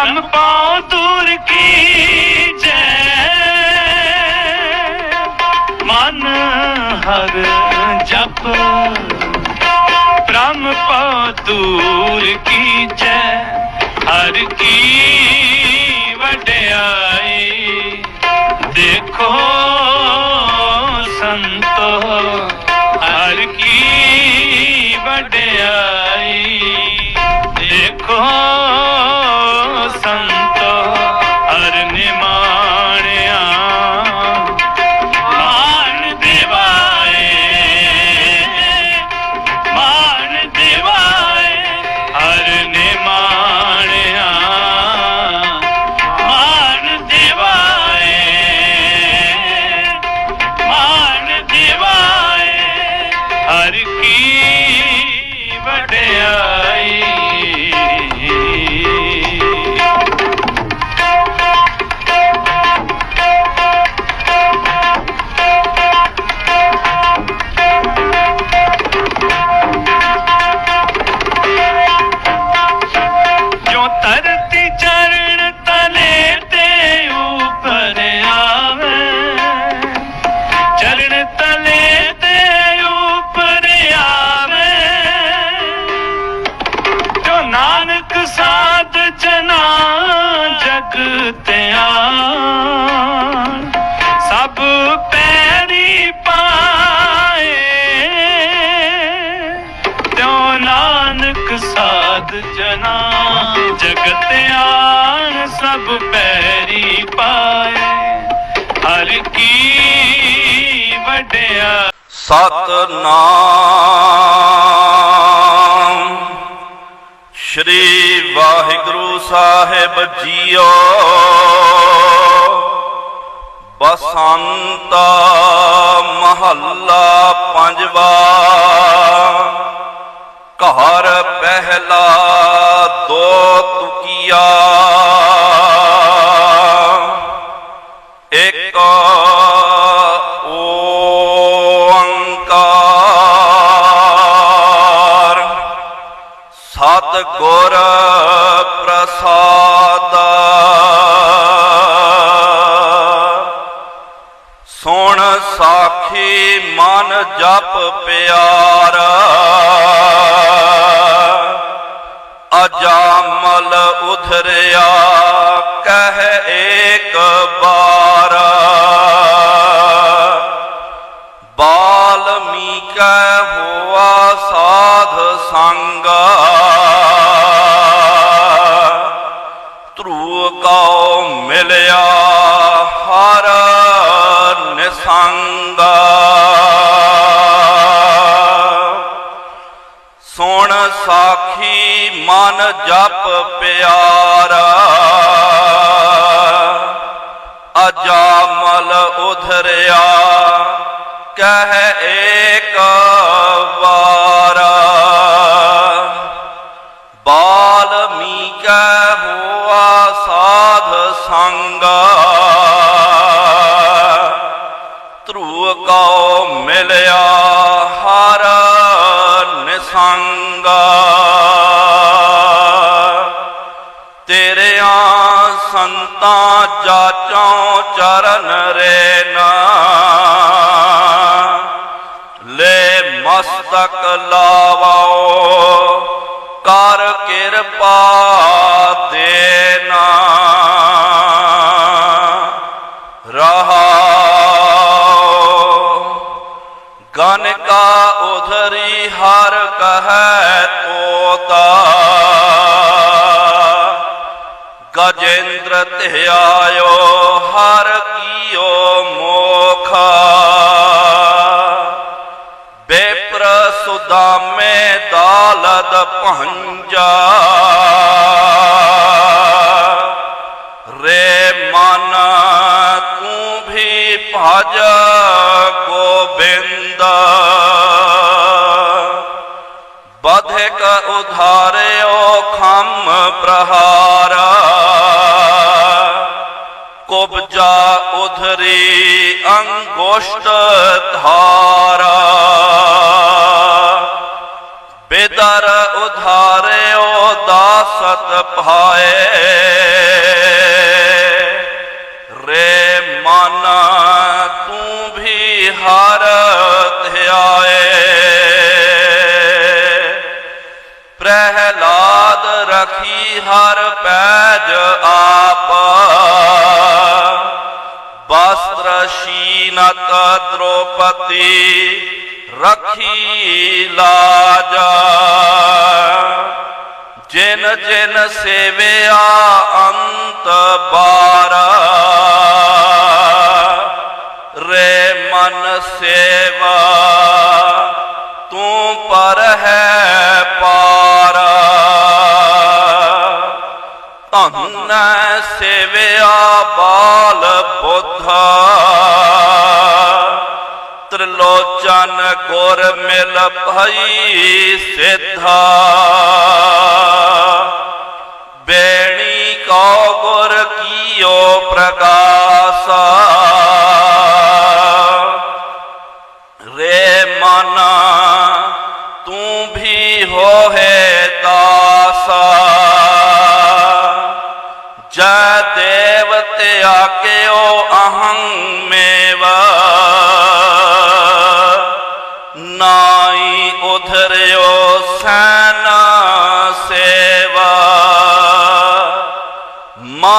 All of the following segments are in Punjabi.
गम पाओ दूर की जय मन हर जप ब्रह्म पाओ दूर की जय हर की वड्याई देखो ਸਤਨਾਮ। ਸ਼੍ਰੀ ਵਾਹਿਗੁਰੂ ਸਾਹਿਬ ਜੀਓ। ਬਸੰਤ ਮਹੱਲਾ ਪੰਜਵਾ। ਘਰ ਪਹਿਲਾ ਦੋ ਤੁਕੀਆ। ਸੁਣ ਸਾਖੀ ਮਨ ਜਪ ਪਿਆਰ। ਅਜਾਮਲ ਉਧਰਿਆ ਕਹਿ ਏਕ ਬਾਰ। ਬਾਲਮੀਕੈ ਹੋਆ ਸਾਧ ਸੰਗ। ਧਰੂ ਕਉ ਮਿਲਿਆ ਹਰ। ਨਿਸੰਗ ਸੁਣ ਸਾਖੀ ਮਨ ਜਪ ਪਿਆਰਾ। ਅਜਾਮਲ ਉਧਰਿਆ ਕਹਿ ਏਕ ਧਰੂ ਮਿਲਿਆ ਹਰ ਨਿਸੰਗ। ਤੇਰਿਆਂ ਸੰਤਾਂ ਜਾਚੋਂ ਚਰਨ ਰੇਨਾ। ਲੈ ਮਸਤਕ ਲਾਵਾਓ, ਕਰ ਕਿਰਪਾ ਦੇਨਾ। ਕਾ ਉਧਰੀ ਹਰ ਕਹੈ ਤੋਤਾ ਗਜੇਂਦਰ ਧਿਆਇਓ ਹਰ ਕੀਓ ਮੋਖ ਬੇਪਰ ਸੁਦਾਮੇ ਦਾਲਦ ਭੰਜਾ ਰੇ ਮਨ ਤੂੰ ਵੀ ਭਜ ਬਧਿਕ ਉਧਾਰਿਓ ਖੰਮ ਪ੍ਰਹਾਰ। ਕੁਬਜਾ ਉਧਰੀ ਅੰਗੁਸ਼ਟ ਧਾਰਾ। ਬੇਦਰ ਉਧਾਰਿਓ ਦਾਸਤ ਭਾਏ। ਰੇ ਮਨ ਤੂੰ ਜੀ ਹਰ ਪੈਜ ਆਪ। ਬਸਤਰ ਸ਼ੀਨਤ ਦ੍ਰੋਪਤੀ ਰਖੀ ਲਾਜ। ਜਿਨ ਜਿਨ ਸੇਵਿਆ ਅੰਤ ਬਾਰ। ਰੇ ਮਨ ਸੇਵਾ ਧੰਨ ਸੇਵਿਆ ਬਾਲ ਬੁੱਧਾ ਤ੍ਰਿਲੋਚਨ ਗੁਰ ਮਿਲ ਭਈ ਸਿੱਧਾ ਬੇਣੀ ਕੋ ਗੁਰ ਕੀਓ ਪ੍ਰਗਾਸਾ ਰੇ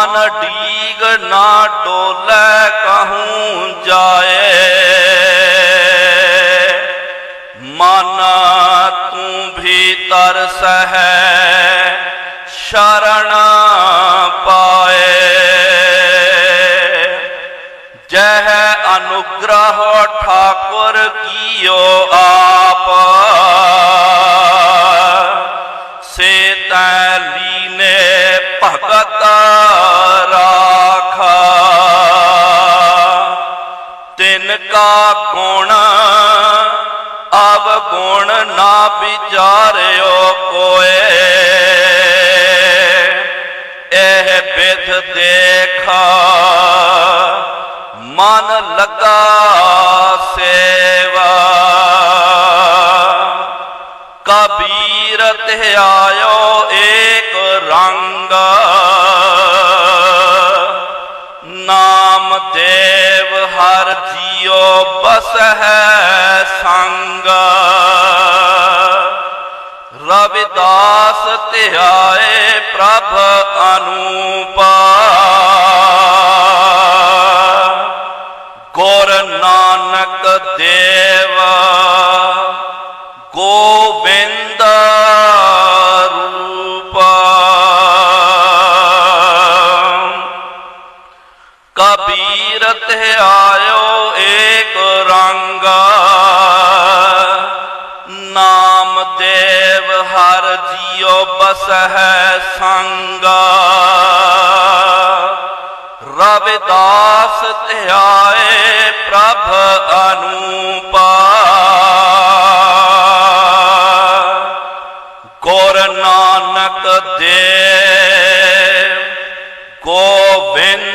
ਮਨ ਡੀਗ ਨਾ ਡੋਲੇ ਕਹੂੰ ਜਾਏ। ਮਨ ਤੂੰ ਵੀ ਤਰਸ ਹੈ ਸ਼ਰਣ ਪਾਏ। ਜਹ ਅਨੁਗ੍ਰਹ ਠਾਕੁਰ ਕੀਓ ਆਪ। ਕਾ ਗੁਣ ਅਵਗੁਣ ਨਾ ਵਿਚਾਰਿਓ ਕੋਏ। ਇਹ ਬਿਧ ਦੇਖਾ, ਮਨ ਲਗਾ ਸੇਵਾ। ਕਬੀਰ ਤੇ ਆਇਓ ਏਕ ਰੰਗ, ਨਾਮ ਦੇਵ ਜੀਉ ਬਸ ਹੈ ਸੰਗ। ਰਵਿਦਾਸ ਧਿਆਏ ਪ੍ਰਭ ਅਨੂਪਾ। ਗੁਰ ਨਾਨਕ ਦੇਵ। ਗੋਬਿੰਦ ਰੂਪਾ। ਕਬੀਰ ਤੇ ਜੀਉ ਬਸ ਹੈ ਸੰਗ। ਰਵਿਦਾਸ ਧਿਆਏ ਪ੍ਰਭ ਅਨੂਪਾ। ਗੁਰ ਨਾਨਕ ਦੇਵ ਗੋਬਿੰਦ